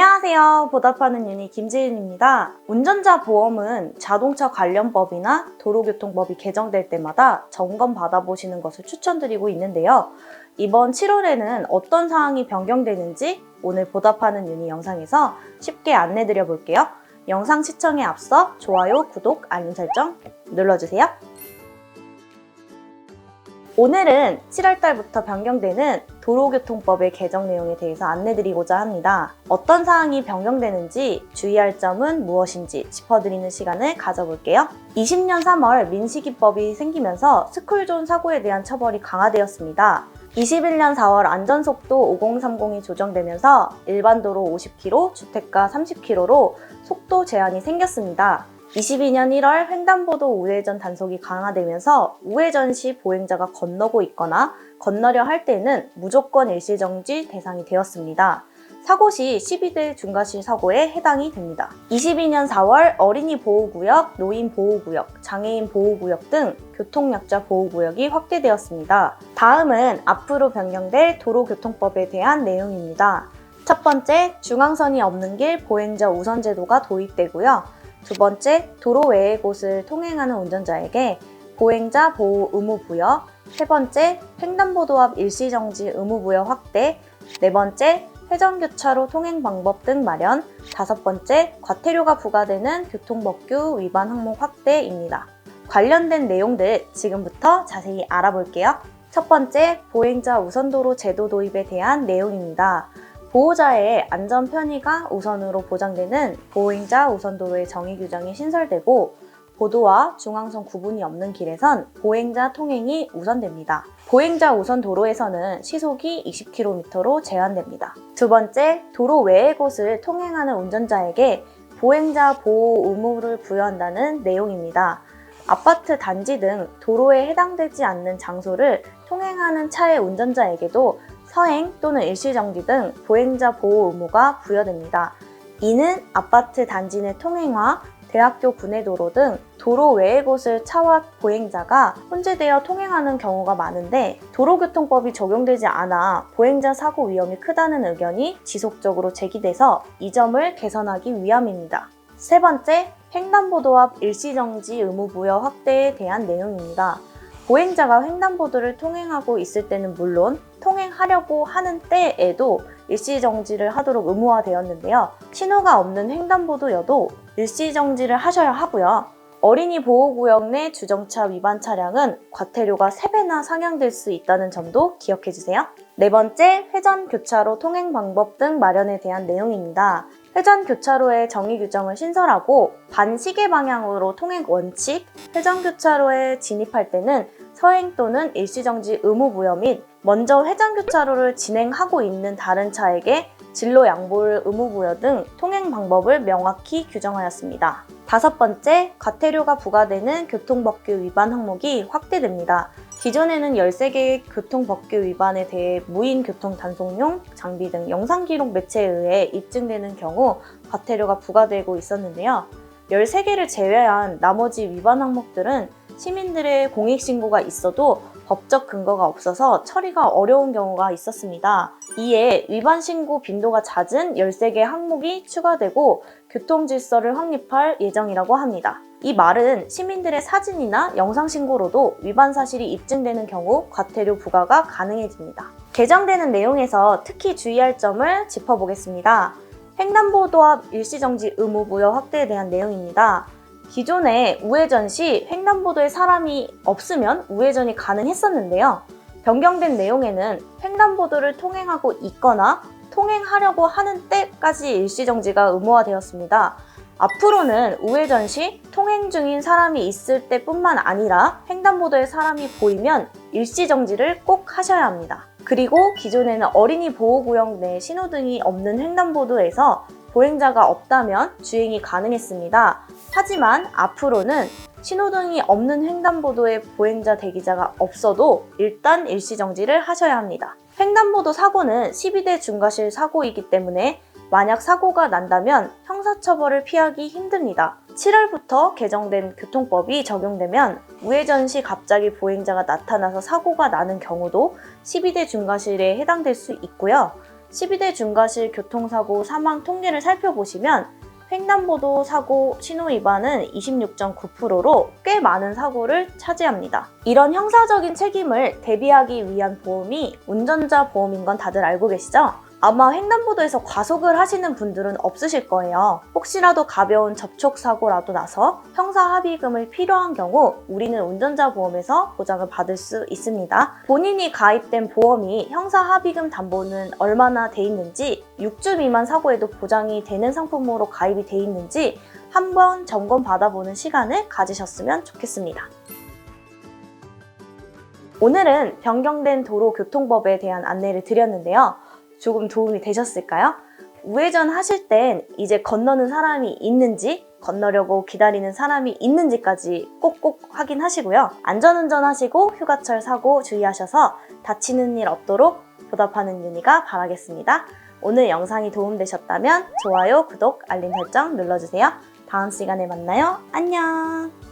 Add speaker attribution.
Speaker 1: 안녕하세요. 보답하는 윤희 김지은입니다. 운전자 보험은 자동차 관련법이나 도로교통법이 개정될 때마다 점검 받아보시는 것을 추천드리고 있는데요. 이번 7월에는 어떤 사항이 변경되는지 오늘 보답하는 윤희 영상에서 쉽게 안내드려 볼게요. 영상 시청에 앞서 좋아요, 구독, 알림 설정 눌러주세요. 오늘은 7월달부터 변경되는 도로교통법의 개정 내용에 대해서 안내드리고자 합니다. 어떤 사항이 변경되는지 주의할 점은 무엇인지 짚어드리는 시간을 가져볼게요. 20년 3월 민식이법이 생기면서 스쿨존 사고에 대한 처벌이 강화되었습니다. 21년 4월 안전속도 5030이 조정되면서 일반 도로 50km, 주택가 30km로 속도 제한이 생겼습니다. 22년 1월 횡단보도 우회전 단속이 강화되면서 우회전 시 보행자가 건너고 있거나 건너려 할 때는 무조건 일시정지 대상이 되었습니다. 사고 시 12대 중과실 사고에 해당이 됩니다. 22년 4월 어린이 보호구역, 노인 보호구역, 장애인 보호구역 등 교통약자 보호구역이 확대되었습니다. 다음은 앞으로 변경될 도로교통법에 대한 내용입니다. 첫 번째, 중앙선이 없는 길 보행자 우선 제도가 도입되고요. 두 번째, 도로 외의 곳을 통행하는 운전자에게 보행자 보호 의무 부여. 세 번째, 횡단보도 앞 일시정지 의무 부여 확대. 네 번째, 회전교차로 통행 방법 등 마련. 다섯 번째, 과태료가 부과되는 교통법규 위반 항목 확대입니다. 관련된 내용들 지금부터 자세히 알아볼게요. 첫 번째, 보행자 우선도로 제도 도입에 대한 내용입니다. 보호자의 안전 편의가 우선으로 보장되는 보행자 우선도로의 정의 규정이 신설되고 보도와 중앙선 구분이 없는 길에선 보행자 통행이 우선됩니다. 보행자 우선 도로에서는 시속이 20km로 제한됩니다. 두 번째, 도로 외의 곳을 통행하는 운전자에게 보행자 보호 의무를 부여한다는 내용입니다. 아파트 단지 등 도로에 해당되지 않는 장소를 통행하는 차의 운전자에게도 서행 또는 일시정지 등 보행자 보호 의무가 부여됩니다. 이는 아파트 단지 내 통행화, 대학교 구내도로 등 도로 외의 곳을 차와 보행자가 혼재되어 통행하는 경우가 많은데 도로교통법이 적용되지 않아 보행자 사고 위험이 크다는 의견이 지속적으로 제기돼서 이 점을 개선하기 위함입니다. 세 번째, 횡단보도 앞 일시정지 의무 부여 확대에 대한 내용입니다. 보행자가 횡단보도를 통행하고 있을 때는 물론 통행 하려고 하는 때에도 일시정지를 하도록 의무화되었는데요. 신호가 없는 횡단보도여도 일시정지를 하셔야 하고요. 어린이 보호구역 내 주정차 위반 차량은 과태료가 3배나 상향될 수 있다는 점도 기억해 주세요. 네 번째, 회전 교차로 통행 방법 등 마련에 대한 내용입니다. 회전 교차로의 정의 규정을 신설하고 반시계 방향으로 통행 원칙, 회전 교차로에 진입할 때는 서행 또는 일시정지 의무 부여 및 먼저 회전 교차로를 진행하고 있는 다른 차에게 진로 양보를 의무 부여 등 통행 방법을 명확히 규정하였습니다. 다섯 번째, 과태료가 부과되는 교통법규 위반 항목이 확대됩니다. 기존에는 13개의 교통법규 위반에 대해 무인 교통 단속용 장비 등 영상 기록 매체에 의해 입증되는 경우 과태료가 부과되고 있었는데요. 13개를 제외한 나머지 위반 항목들은 시민들의 공익신고가 있어도 법적 근거가 없어서 처리가 어려운 경우가 있었습니다. 이에 위반 신고 빈도가 잦은 13개 항목이 추가되고 교통 질서를 확립할 예정이라고 합니다. 이 말은 시민들의 사진이나 영상 신고로도 위반 사실이 입증되는 경우 과태료 부과가 가능해집니다. 개정되는 내용에서 특히 주의할 점을 짚어보겠습니다. 횡단보도 앞 일시정지 의무 부여 확대에 대한 내용입니다. 기존에 우회전 시 횡단보도에 사람이 없으면 우회전이 가능했었는데요. 변경된 내용에는 횡단보도를 통행하고 있거나 통행하려고 하는 때까지 일시정지가 의무화되었습니다. 앞으로는 우회전 시 통행 중인 사람이 있을 때뿐만 아니라 횡단보도에 사람이 보이면 일시정지를 꼭 하셔야 합니다. 그리고 기존에는 어린이 보호구역 내 신호등이 없는 횡단보도에서 보행자가 없다면 주행이 가능했습니다. 하지만 앞으로는 신호등이 없는 횡단보도에 보행자 대기자가 없어도 일단 일시정지를 하셔야 합니다. 횡단보도 사고는 12대 중과실 사고이기 때문에 만약 사고가 난다면 형사처벌을 피하기 힘듭니다. 7월부터 개정된 교통법이 적용되면 우회전 시 갑자기 보행자가 나타나서 사고가 나는 경우도 12대 중과실에 해당될 수 있고요. 12대 중과실 교통사고 사망 통계를 살펴보시면 횡단보도 사고 신호 위반은 26.9%로 꽤 많은 사고를 차지합니다. 이런 형사적인 책임을 대비하기 위한 보험이 운전자 보험인 건 다들 알고 계시죠? 아마 횡단보도에서 과속을 하시는 분들은 없으실 거예요. 혹시라도 가벼운 접촉사고라도 나서 형사합의금을 필요한 경우 우리는 운전자 보험에서 보장을 받을 수 있습니다. 본인이 가입된 보험이 형사합의금 담보는 얼마나 돼 있는지 6주 미만 사고에도 보장이 되는 상품으로 가입이 돼 있는지 한번 점검 받아보는 시간을 가지셨으면 좋겠습니다. 오늘은 변경된 도로교통법에 대한 안내를 드렸는데요. 조금 도움이 되셨을까요? 우회전 하실 땐 이제 건너는 사람이 있는지 건너려고 기다리는 사람이 있는지까지 꼭꼭 확인하시고요. 안전운전 하시고 휴가철 사고 주의하셔서 다치는 일 없도록 보답하는 윤희가 바라겠습니다. 오늘 영상이 도움되셨다면 좋아요, 구독, 알림 설정 눌러주세요. 다음 시간에 만나요. 안녕!